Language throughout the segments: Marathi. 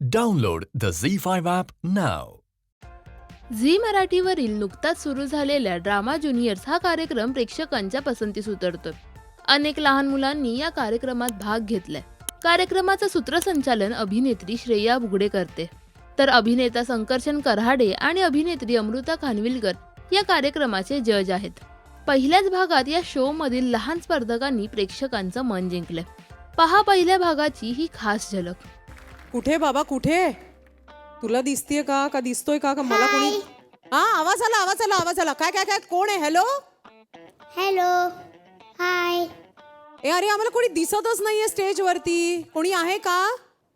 Download the Zee Z5 app नाव झी मराठीवरील नुकताच सुरू झालेल्या ड्रामा ज्युनियर्स हा कार्यक्रम प्रेक्षकांच्या पसंतीस उतरतोय. अनेक लहान मुलांनी या कार्यक्रमात भाग घेतलाय. कार्यक्रमाचं सूत्रसंचालन अभिनेत्री श्रेया बुगडे करते. तर अभिनेता संकर्षण कराडे आणि अभिनेत्री अमृता खानविलकर या कार्यक्रमाचे जज आहेत. पहिल्याच भागात या शो मधील लहान स्पर्धकांनी प्रेक्षकांचं मन जिंकलंय. पहा पहिल्या भागाची ही खास झलक. कुठे बाबा कुठे? तुला दिसतीये का? का दिसतोय का? का मला कोणी हा आवाज आला आवाज आला आवाज आला. काय काय काय? कोण आहे? हॅलो हॅलो हाय ए अरे आम्हाला कोणी दिसतच नाहीये स्टेज वरती कोणी आहे का?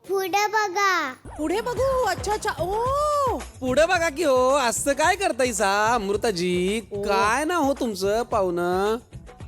पुढं बघा. पुढे बघू. अच्छा अच्छा. ओ! पुढे बघा की हो. असं काय करतायसा अमृताजी? काय ना हो तुमचं पाहुणं?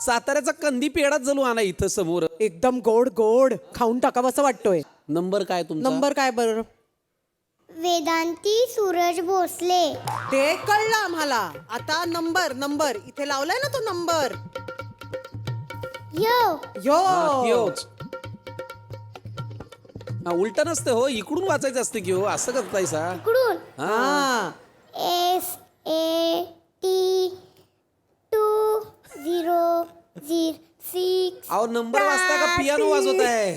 साताऱ्याचा कंदी पेडाच जणू आणा इथं समोर. एकदम गोड गोड. खाऊन टाकावं असं वाटतोय. नंबर काय तुमचा? नंबर काय बर? वेदांती सूरज भोसले. ते कळलं आम्हाला. आता नंबर नंबर. इथे लावलाय ना तो नंबर. यो. हा, त्योच. हा उलट नसतं हो इकडून वाचायचं असतं की हो असं करतायसा? इकडून. हा. S A T two zero zero six अहो नंबर वाजता का पियानो वाजवत आहे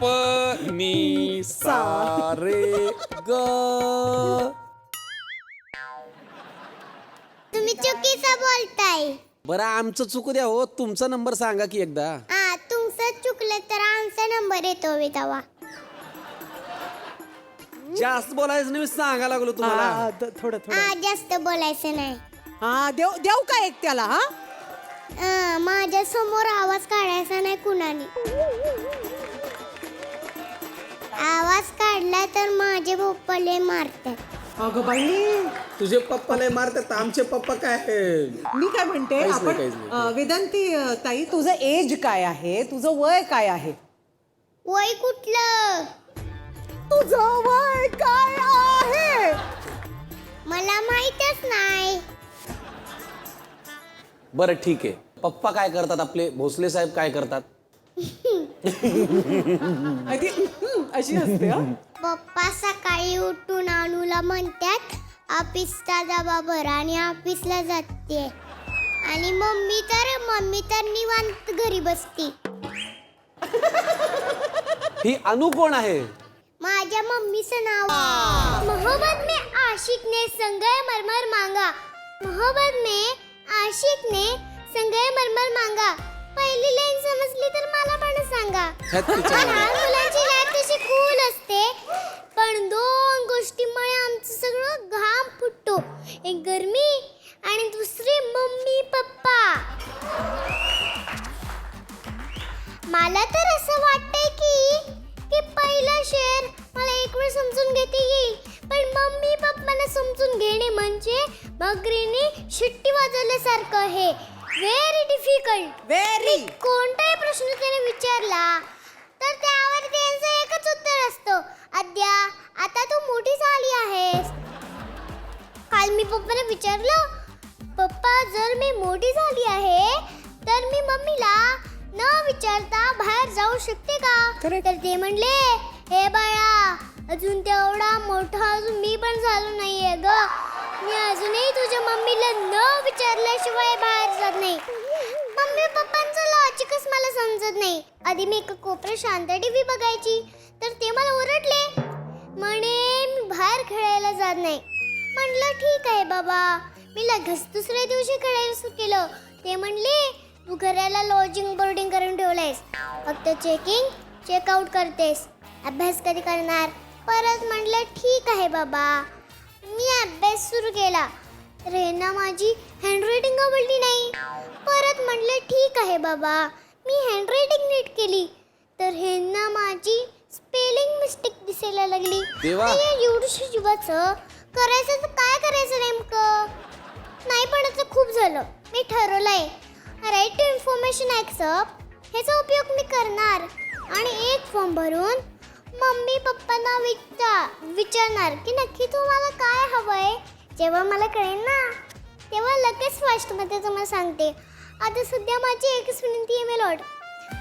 प नी सा रे ग. तुम्ही चुकीचं बोलताय. बरं आमचं चुकू द्या हो. तुमचा नंबर सांगा की एकदा. हा तुमचं चुकलं तर आमचा नंबर येतो वे तेव्हा जास्त बोलायचं नाही मी सांगा लागलो तुम्हाला. हा, द- थोडं थोडं. हा जास्त बोलायचं नाही. हा देव देऊ का एक त्याला हा? माझ्यासमोर आवाज काढायचा नाही कुणाने. आवाज काढला तर माझे पप्पाले मारतात. अगं बाई तुझे पप्पा लय मारतात आमचे पप्पा काय मी काय म्हणते काहीच नाही, आपण काहीच नाही. अं, वेदांती अं, ताई तुझं एज काय आहे? तुझं वय काय आहे? वय कुठलं? तुझं वय काय आहे? मला माहितच नाही. बरं ठीक आहे. पप्पा काय करतात आपले? भोसले साहेब काय करतात? आणि ती, हम्म, अशी असते हा? पप्पा सकाळी उठून अनुला म्हणतात ऑफिसचा डबा भर आणि ऑफिसला जाते. आणि मम्मी तर मम्मी तर निवांत घरी बसते. ही अनु कोण आहे? माझ्या मम्मीचं नाव. मोहब्बत में आशिक ने संगय मरमर मांगा. मोहब्बत में आशिक ने संगय मरमर मांगा. पहिली लाईन समजली तर मला पण सांगा. लहान मुलांची लाईफ तशी कूल असते. पण दोन गोष्टीमुळे आमचं सगळं घाम फुटतो. एक गरमी आणि दुसरी मम्मी पप्पा. मला तर असं वाटतंय की की पहिला शेर मला एक वेळ समजून घेता येईल. पण मम्मी पप्पाला समजून घेणे म्हणजे बकरीने शिट्टी वाजवल्यासारखं आहे. व्हेरी डिफिकल्ट व्हेरी कोणताही प्रश्न त्याने विचारला तर त्यावर त्यांचं एकच उत्तर असतं. अद्या आता तू मोठी झाली आहेस. काल मी पप्पाला विचारलं पप्पा जर मी मोठी झाली आहे तर मी मम्मीला न विचारता बाहेर जाऊ शकते का. तर ते म्हणले हे बाळा अजून तेवढा मोठा अजून मी पण झालो नाहीये ग मी अजूनही तुझ्या मम्मीला न विचारल्याशिवाय बाहेर जात नाही. मम्मी पप्पांचं लॉजिकच मला समजत नाही. आधी मी एका कोपऱ्या शांत टीव्ही बघायची तर ते मला ओरडले. म्हणे मी बाहेर खेळायला जात नाही. म्हणलं ठीक आहे बाबा. मी लगेच दुसऱ्या दिवशी खेळायला सुरू केलं. ते म्हणले तू घराला लॉजिंग बोर्डिंग करून ठेवलंयस. फक्त चेकिंग चेकआउट करतेस. अभ्यास कधी करणार? परत म्हटलं ठीक आहे बाबा. मी अभ्यास सुरू केला. रेना माझी हँडरायटिंग आवडली नाही. परत म्हटलं ठीक आहे बाबा मी हँडरायटिंग नीट केली. तर ह्यांना माझी स्पेलिंग मिस्टेक दिसायला लागली. देवा. या एवढ्याशा जीवाचं करायचं तर काय करायचं नेमकं? नाही पडायचं खूप झालं. मी ठरवलंय. राईट टू इन्फॉर्मेशन ॲक्सेप्ट ह्याचा उपयोग मी करणार. आणि एक फॉर्म भरून मम्मी पप्पांना विचार विचारणार की नक्की तुम्हाला काय हवंय? जेव्हा मला कळेल ना तेव्हा लगेच फास्टमध्ये तुम्हाला सांगते. आता सध्या माझी एकच विनंती आहे मेलॉड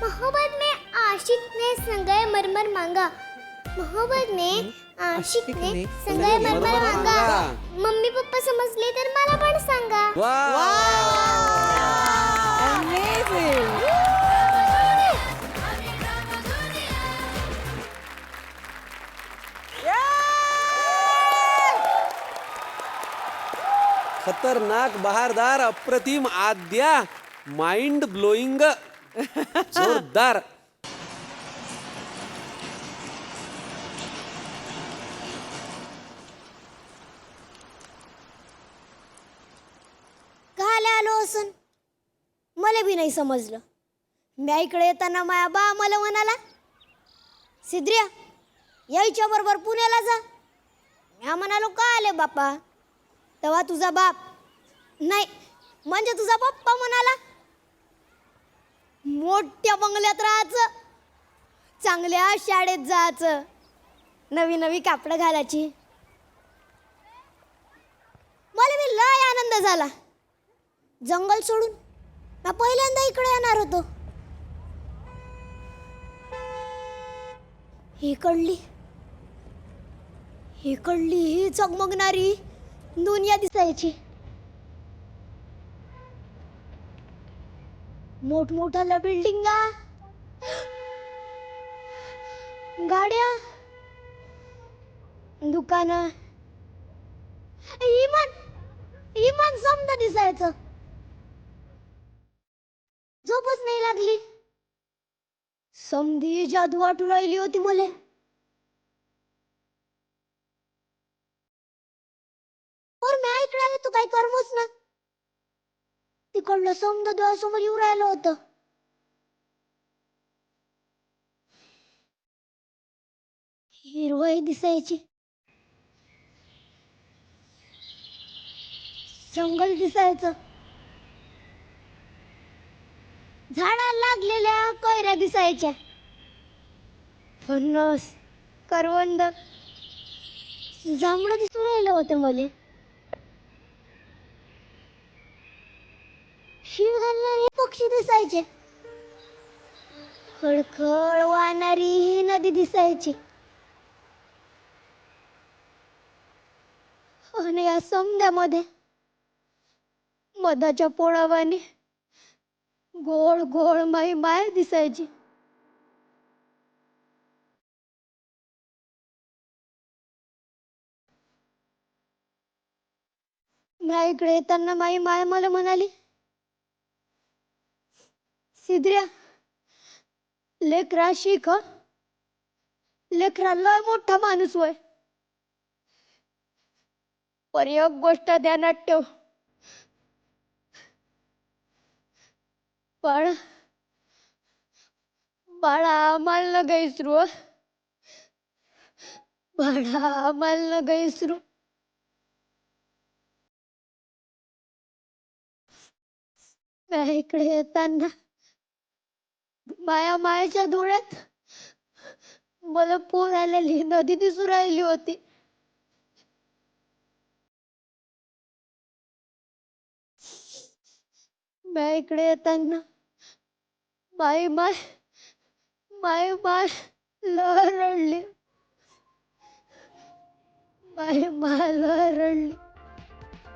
मोहब्बत में आशिक ने संगय मरमर मांगा. मोहब्बत में आशिक ने संगय मरमर मांगा. मम्मी पप्पा समजले तर मला पण सांगा. वा खतरनाक बहारदार अप्रतिम आद्या माइंड ब्लोईंग जोरदार. घाले आलो असून. मला बी नाही समजलं. म्या इकडे येताना माया बा मला म्हणाला सिद्रिया यायच्या बरोबर पुण्याला जा. म्या म्हणालो का आले बापा? तेव्हा तुझा बाप नाही म्हणजे तुझा पप्पा म्हणाला मोठ्या बंगल्यात राहायचं चांगल्या शाळेत जायचं नवी नवी कापडं घालायची. मला मी लय आनंद झाला. जंगल सोडून ना पहिल्यांदा इकडे येणार होतो. इकडली इकडली ही चगमगणारी. दुनिया दिसायची. मोठमोठ्या बिल्डिंगा. गाड्या. दुकान. इमान इमान समजा दिसायचं. झोपच नाही लागली. समधी जादू वाटू राहिली होती मुले. नाही तू काही करमोच ना? तिकडलं समजा डोळ्यासमोर येऊ राहिलं होतं. हिरवळी दिसायची. जंगल दिसायचं. झाडाला लागलेल्या कैऱ्या दिसायच्या. फणस करवंद जांभळं दिसून राहिलं होतं मला. शिळ घालणारे पक्षी दिसायचे. खळखळ वाहणारी ही नदी दिसायची. आणि या समध्यामध्ये मधाच्या पोळावाने गोळ गोळ माई माय दिसायची. मी इकडे येताना माई माय मला म्हणाली सिद्र्या लेकरा शिक हं. लेकरा लय मोठा माणूस होय. पर एक गोष्ट ध्यानात ठेव. पण बाळा माल नका इसरू बाळा माल नका इकडे येताना माया मायाच्या डोळ्यात मला पोर आलेली नदी दिसू राहिली होती. मी इकडे येताना माई माय माई माय लय रडली. माई माय रडली.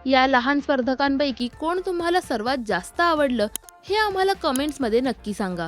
या लहान स्पर्धकांपैकी कोण तुम्हाला सर्वात जास्त आवडलं हे आम्हाला कमेंट्समध्ये नक्की सांगा.